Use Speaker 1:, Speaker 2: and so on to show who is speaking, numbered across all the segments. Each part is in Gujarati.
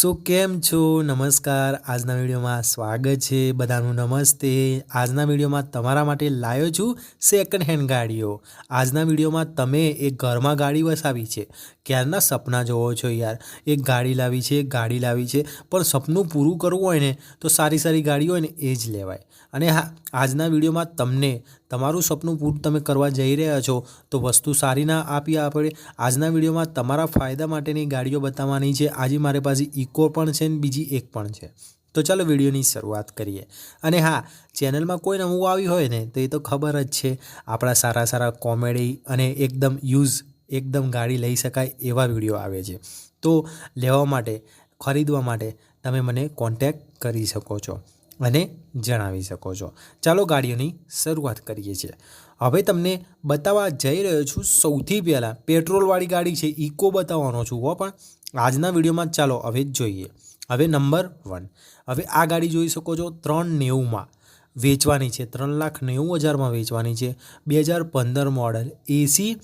Speaker 1: સો કેમ છો? નમસ્કાર. આજના વિડીયોમાં સ્વાગત છે બધાનું નમસ્તે. આજના વિડીયોમાં તમારા માટે લાવ્યો છું સેકન્ડ હેન્ડ ગાડીઓ. આજના વિડીયોમાં તમે એક ઘરમાં ગાડી વસાવી છે. ક્યારના સપના જોવો છો યાર? એક ગાડી લાવી છે એક ગાડી લાવી છે, પણ સપનું પૂરું કરવું હોય ને તો સારી સારી ગાડી હોય ને એ જ લેવાય. અને હા, આજના વિડીયોમાં તમને તમારું સપનું પૂર્ણ તમે કરવા જઈ રહ્યા છો, તો વસ્તુ સારી ના આપી આપણે આજના વિડીયોમાં તમારા ફાયદા માટેની ગાડીઓ બતાવવાની છે. આજે મારી પાસે ઇકો પણ છે ને બીજી એક પણ છે. તો ચાલો વિડીયોની શરૂઆત કરીએ. અને હા, ચેનલમાં કોઈ નવું આવ્યું હોય ને, તો એ તો ખબર જ છે. આપણા સારા સારા કોમેડી અને એકદમ યુઝ, એકદમ ગાડી લઈ શકાય એવા વીડિયો આવે છે. તો લેવા માટે, ખરીદવા માટે તમે મને કોન્ટેક્ટ કરી શકો છો. અને જણાવી શકો છો. ચાલો ગાડીઓની શરૂઆત કરીએ છીએ. હવે તમને બતાવવા જઈ રહ્યો છું સૌથી પહેલાં પેટ્રોલવાળી ગાડી છે, ઇકો બતાવવાનો છું હો, પણ આજના વિડીયોમાં ચાલો હવે જોઈએ. હવે નંબર વન. હવે આ ગાડી જોઈ શકો છો ત્રણ નેવુંમાં વેચવાની છે ત્રણ લાખ નેવું હજારમાં વેચવાની છે બે હજાર પંદર મોડલ એસી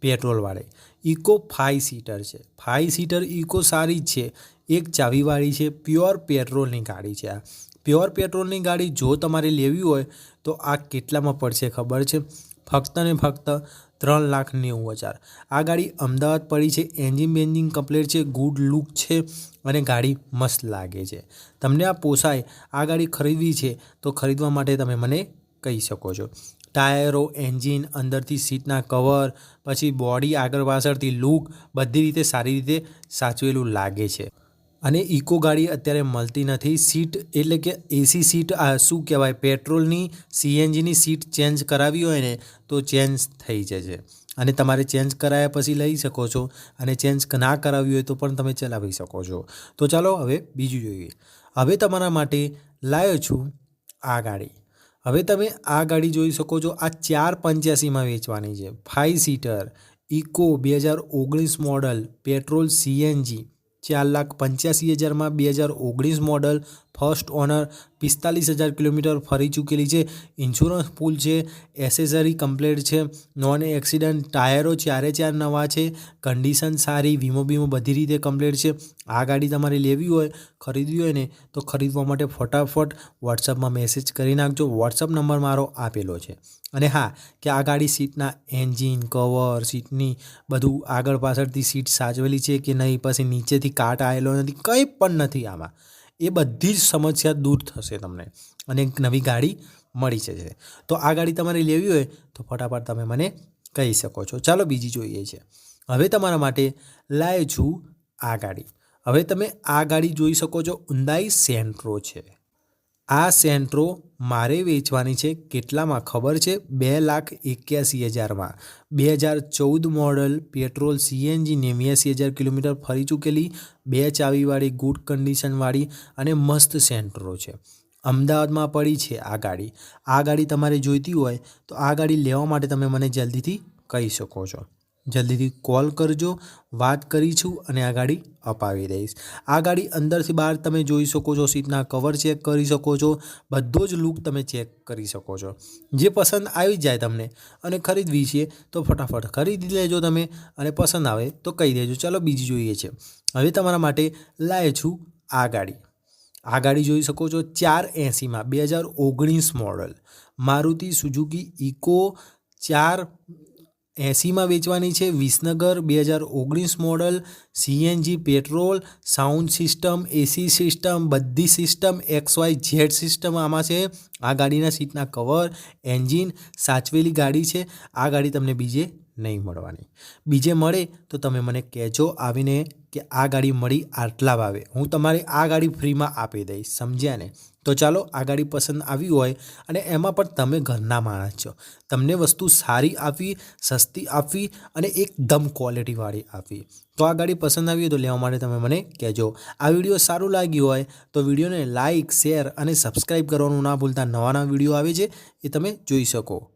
Speaker 1: પેટ્રોલવાળી. ઇકો ફાઇવ સીટર છે. ફાઇવ સીટર ઇકો સારી જ છે. એક ચાવીવાળી છે, પ્યોર પેટ્રોલની ગાડી છે આ. પ્યોર પેટ્રોલની ગાડી જો તમારે લેવી હોય તો આ કેટલામાં પડશે ખબર છે? ફક્ત ને ફક્ત ત્રણ લાખ નેવું હજાર. આ ગાડી અમદાવાદ પડી છે, એન્જિન બેન્જિન કમ્પ્લેટ છે, ગુડ લુક છે અને ગાડી મસ્ત લાગે છે. તમને આ પોસાય, આ ગાડી ખરીદવી છે તો ખરીદવા માટે તમે મને કહી શકો છો. ટાયરો, એન્જિન, અંદરથી સીટના કવર, પછી બોડી આગળ પાછળથી લુક બધી રીતે સારી રીતે સાચવેલું લાગે છે. અને ઇકો ગાડી અત્યારે મળતી નથી. સીટ એટલે કે એસી સીટ, આ શું કહેવાય, પેટ્રોલની, સીએનજીની સીટ ચેન્જ કરાવી હોય ને, તો ચેન્જ થઈ જશે અને તમારે ચેન્જ કરાયા પછી લઈ શકો છો. અને ચેન્જ ના કરાવી હોય તો પણ તમે ચલાવી શકો છો. તો ચાલો હવે બીજું જોઈએ. હવે તમારા માટે લાવ્યો છું આ ગાડી. હવે તમે આ ગાડી જોઈ શકો છો. આ ચાર પંચ્યાસીમાં વેચવાની છે. ફાઇવ સીટર, ઇકો બે હજાર ઓગણીસ મોડલ, પેટ્રોલ, સીએનજી. ચાર લાખ પંચ્યાસી હજારમાં બે હજાર ઓગણીસ મોડલ ફર્સ્ટ ઓનર પિસ્તાલીસ હજાર કિલોમીટર ફરી ચૂકેલી છે. ઇન્સ્યોરન્સ ફૂલ છે, એસેસરી કમ્પ્લેટ છે, નોન એક્સિડન્ટ, ટાયરો ચારે ચાર નવા છે, કન્ડિશન સારી, વીમો બીમો બધી રીતે કમ્પ્લેટ છે. આ ગાડી તમારે લેવી હોય, ખરીદવી હોય ને, તો ખરીદવા માટે ફટાફટ વોટ્સઅપમાં મેસેજ કરી નાખજો. વોટ્સઅપ નંબર મારો આપેલો છે. અને હા, કે આ ગાડી સીટના એન્જિન, કવર, સીટની બધું આગળ પાછળથી સીટ સાચવેલી છે કે નહીં, પછી નીચેથી કાટ આવેલો નથી, કંઈ પણ નથી આમાં. એ બધી જ સમસ્યા દૂર થશે તમને અને એક નવી ગાડી મળી જશે. તો આ ગાડી તમારે લેવી હોય તો ફટાફટ તમે મને કહી શકો છો. ચાલો બીજી જોઈએ છે. હવે તમારા માટે લાવ્યો છું આ ગાડી. હવે તમે આ ગાડી જોઈ શકો છો ઉંદાઈ સેન્ટ્રો છે. આ સેન્ટ્રો મારે વેચવાની છે કેટલામાં ખબર છે? બે લાખ એક્યાસી હજારમાં. બે હજાર ચૌદ મોડલ પેટ્રોલ સીએનજી નેવ્યાસી હજાર કિલોમીટર ફરી ચૂકેલી. બે ચાવીવાળી ગુડ કન્ડિશનવાળી અને મસ્ત સેન્ટ્રો છે. અમદાવાદમાં પડી છે આ ગાડી. આ ગાડી તમારે જોઈતી હોય તો આ ગાડી લેવા માટે તમે મને જલ્દીથી કહી શકો છો. જલ્દીથી કોલ કરજો, વાત કરીશું અને આ ગાડી અપાવી દઈશ. આ ગાડી અંદરથી બહાર તમે જોઈ શકો છો, સીટના કવર ચેક કરી શકો છો, બધો જ લુક તમે ચેક કરી શકો છો. જે પસંદ આવી જાય તમને અને ખરીદવી છે, તો ફટાફટ ખરીદી લેજો તમે અને પસંદ આવે તો કહી દેજો. ચાલો બીજી જોઈએ છે. હવે તમારા માટે લાવે છું આ ગાડી. આ ગાડી જોઈ શકો છો ચાર એંસીમાં, બે હજાર ઓગણીસ મોડલ. મારુતિ સુઝુકી ઇકો ચાર એંસીમાં વેચવાની છે વિસનગર બે હજાર ઓગણીસ model, CNG petrol, sound system, AC system, બધી system, X Y Z system આમાં છે. આ ગાડીના સીટના કવર, એન્જિન, સાચવેલી ગાડી છે. આ ગાડી તમને બીજે નહીં મળવાની. બીજે મળે તો તમે મને કહેજો આવીને કે આ ગાડી મળી આટલા ભાવે. હું તમારે આ ગાડી ફ્રીમાં આપી દઈશ, સમજ્યા ને? તો ચાલો, આ ગાડી પસંદ આવી હોય અને એમાં પણ તમે ઘરના માણસ છો. તમને વસ્તુ સારી આપવી, સસ્તી આપવી અને એકદમ ક્વોલિટીવાળી આપવી. તો આ ગાડી પસંદ આવી હોય તો લેવા માટે તમે મને કહેજો. આ વીડિયો સારું લાગ્યું હોય તો વિડીયોને લાઇક શેર અને સબસ્ક્રાઈબ કરવાનું ના ભૂલતા. નવા નવા વીડિયો આવે છે એ તમે જોઈ શકો.